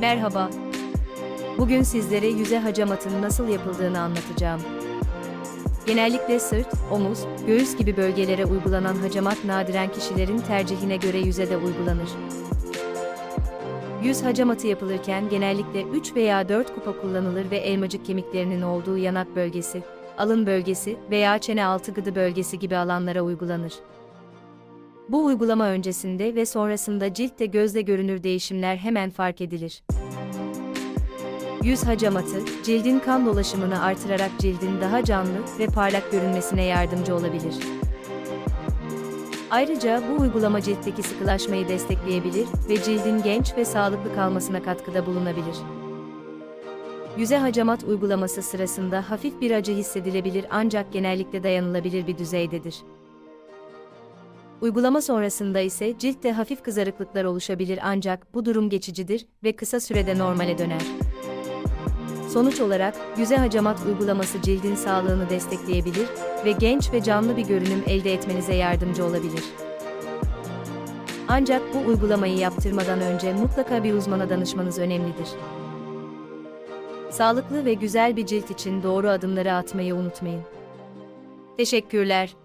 Merhaba. Bugün sizlere yüze hacamatın nasıl yapıldığını anlatacağım. Genellikle sırt, omuz, göğüs gibi bölgelere uygulanan hacamat nadiren kişilerin tercihine göre yüze de uygulanır. Yüz hacamatı yapılırken genellikle 3 veya 4 kupa kullanılır ve elmacık kemiklerinin olduğu yanak bölgesi, alın bölgesi veya çene altı gıdı bölgesi gibi alanlara uygulanır. Bu uygulama öncesinde ve sonrasında ciltte gözle görünür değişimler hemen fark edilir. Yüz hacamatı, cildin kan dolaşımını artırarak cildin daha canlı ve parlak görünmesine yardımcı olabilir. Ayrıca bu uygulama ciltteki sıkılaşmayı destekleyebilir ve cildin genç ve sağlıklı kalmasına katkıda bulunabilir. Yüze hacamat uygulaması sırasında hafif bir acı hissedilebilir ancak genellikle dayanılabilir bir düzeydedir. Uygulama sonrasında ise ciltte hafif kızarıklıklar oluşabilir ancak bu durum geçicidir ve kısa sürede normale döner. Sonuç olarak, yüze hacamat uygulaması cildin sağlığını destekleyebilir ve genç ve canlı bir görünüm elde etmenize yardımcı olabilir. Ancak bu uygulamayı yaptırmadan önce mutlaka bir uzmana danışmanız önemlidir. Sağlıklı ve güzel bir cilt için doğru adımları atmayı unutmayın. Teşekkürler.